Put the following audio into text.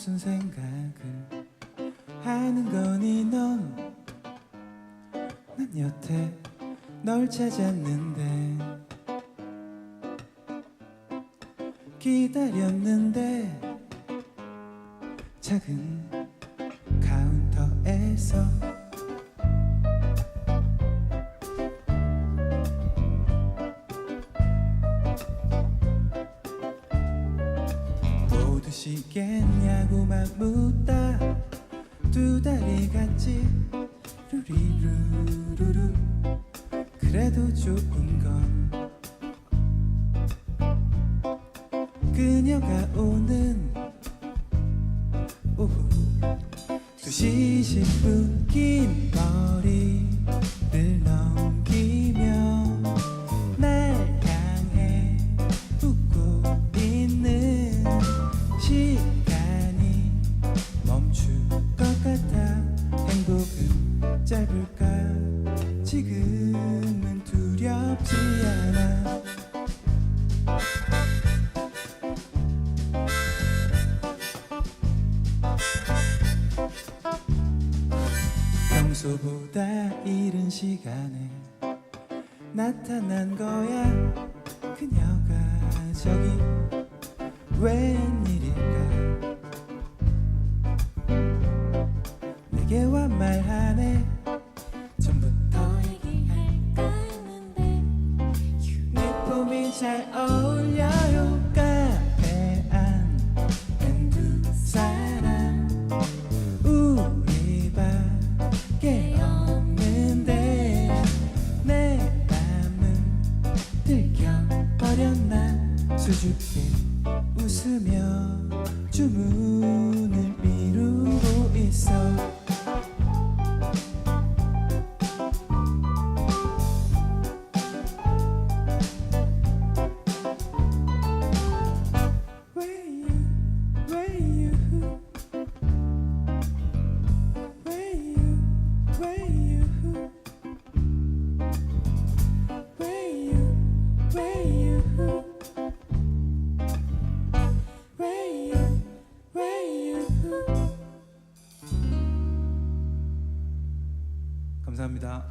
무슨 생각을 하는 거니 넌? 난 여태 널 찾았는데 기다렸는데 작은 시겠냐고 막 묻다. 두 다리 같이 루리루루루. 그래도 좋은 건 그녀가 오는 오후 2시 10분 긴 머리를 넘기 평소보다 이른 시간에 나타난 거야. 그녀가 저기 웬일일까 내게 와 말하네. 전부터 얘기할까 했는데 내 봄이 잘 어울려요 들켜버렸나 수줍게 웃으며 주문 감사합니다.